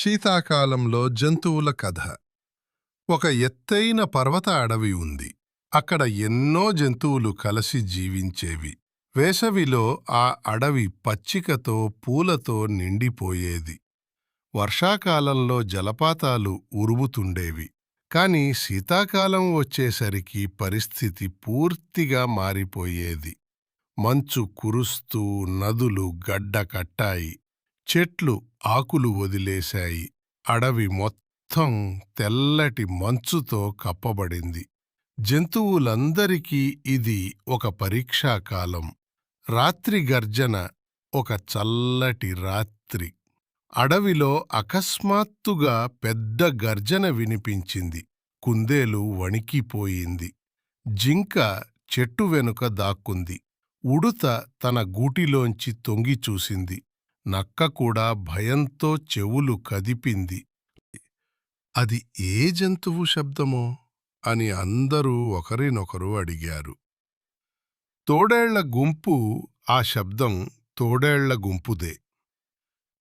శీతాకాలంలో జంతువుల కథ. ఒక ఎత్తైన పర్వత అడవి ఉంది. అక్కడ ఎన్నో జంతువులు కలిసి జీవించేవి. వేసవిలో ఆ అడవి పచ్చికతో పూలతో నిండిపోయేది. వర్షాకాలంలో జలపాతాలు ఉరుముతుండేవి. కాని శీతాకాలం వచ్చేసరికి పరిస్థితి పూర్తిగా మారిపోయేది. మంచు కురుస్తూ నదులు గడ్డకట్టాయి. చెట్లు ఆకులు వదిలేశాయి. అడవి మొత్తం తెల్లటి మంచుతో కప్పబడింది. జంతువులందరికీ ఇది ఒక పరీక్షాకాలం. రాత్రి గర్జన ఒక చల్లటి రాత్రి. అడవిలో అకస్మాత్తుగా పెద్ద గర్జన వినిపించింది. కుందేలు వణికిపోయింది. జింక చెట్టు వెనుక దాక్కుంది. ఉడుత తన గూటిలోంచి తొంగిచూసింది నక్క కూడా భయంతో చెవులు కదిపింది. అది ఏ జంతువు శబ్దమో అని అందరూ ఒకరినొకరు అడిగారు. తోడేళ్ళ గుంపు ఆ శబ్దం తోడేళ్ళ గుంపుదే.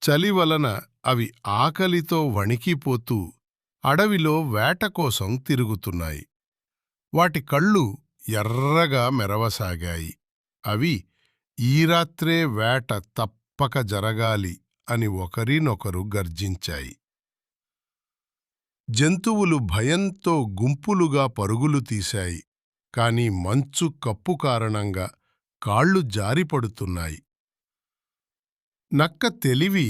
చలి వలన అవి ఆకలితో వణికిపోతూ అడవిలో వేట కోసం తిరుగుతున్నాయి. వాటి కళ్ళు ఎర్రగా మెరవసాగాయి. అవి ఈ రాత్రే వేట తప్పక జరగాలి అని ఒకరినొకరు గర్జించాయి. జంతువులు భయంతో గుంపులుగా పరుగులు తీశాయి. కాని మంచు కప్పు కారణంగా కాళ్ళు జారిపడుతున్నాయి. నక్క తెలివి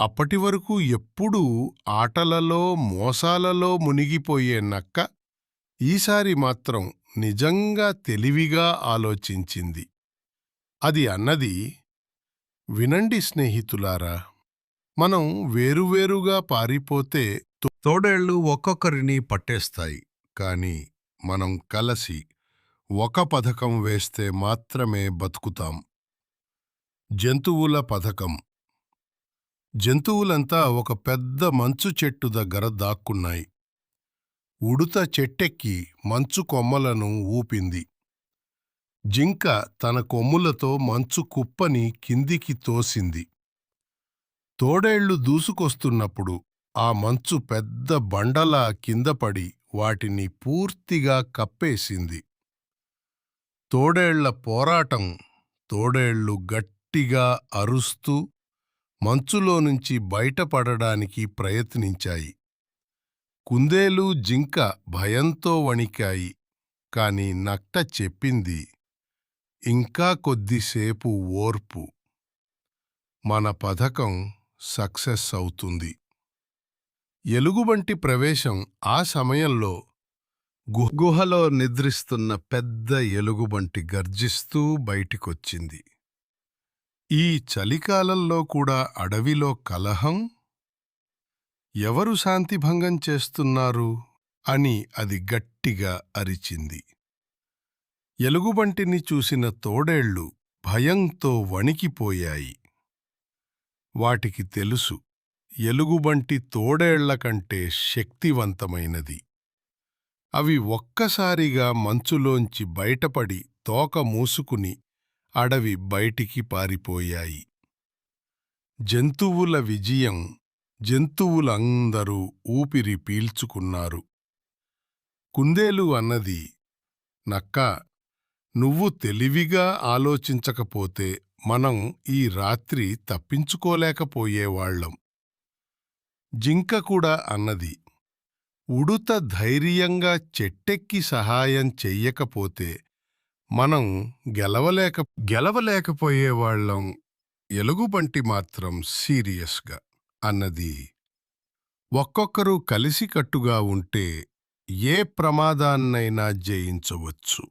అప్పటివరకు ఎప్పుడూ ఆటలలో మోసాలలో మునిగిపోయే నక్క ఈసారి మాత్రం నిజంగా తెలివిగా ఆలోచించింది. అది అన్నది వినండి స్నేహితులారా మనం వేరువేరుగా పారిపోతే తోడేళ్ళు ఒక్కొక్కరిని పట్టేస్తాయి కాని మనం కలసి ఒక పథకం వేస్తే మాత్రమే బతుకుతాం. జంతువుల పథకం. జంతువులంతా ఒక పెద్ద మంచు చెట్టు దగ్గర దాక్కున్నాయి. ఉడుత చెట్టెక్కి మంచు కొమ్మలను ఊపింది. జింక తన కొమ్ములతో మంచు కుప్పని కిందికి తోసింది. తోడేళ్ళు దూసుకొస్తున్నప్పుడు ఆ మంచు పెద్ద బండలా కిందపడి వాటిని పూర్తిగా కప్పేసింది. తోడేళ్ళ పోరాటం తోడేళ్ళు గట్టిగా అరుస్తూ మంచులో నుంచి బయటపడడానికి ప్రయత్నించాయి. కుందేలు జింక భయంతో వణికాయి కాని నక్ట చెప్పింది ఇంకా కొద్దిసేపు ఓర్పు. మన పథకం సక్సెస్ అవుతుంది. ఎలుగుబంటి ప్రవేశం ఆ సమయంలో గుహలో నిద్రిస్తున్న పెద్ద ఎలుగుబంటి గర్జిస్తూ బయటికొచ్చింది. ఈ చలికాలంలో కూడా అడవిలో కలహం? ఎవరు శాంతిభంగం చేస్తున్నారు? అని అది గట్టిగా అరిచింది. ఎలుగుబంటిని చూసిన తోడేళ్ళు భయంతో వణికిపోయాయి. వాటికి తెలుసు ఎలుగుబంటి తోడేళ్ళ కంటే శక్తివంతమైనది. అవి ఒక్కసారిగా మంచులోంచి బయటపడి తోక మూసుకుని అడవి బయటికి పారిపోయాయి. జంతువుల విజయం జంతువులందరూ ఊపిరి పీల్చుకున్నారు. కుందేలు అన్నది నక్కా నువ్వు తెలివిగా ఆలోచించకపోతే మనం ఈ రాత్రి తప్పించుకోలేకపోయేవాళ్ళం జింక కూడా అన్నది. ఉడుత ధైర్యంగా చెట్టెక్కి సహాయం చెయ్యకపోతే మనం గెలవలేక గెలవలేకపోయేవాళ్ళం ఎలుగుబంటి మాత్రం సీరియస్గా అన్నది. ఒక్కొక్కరు కలిసికట్టుగా ఉంటే ఏ ప్రమాదాన్నైనా జయించవచ్చు.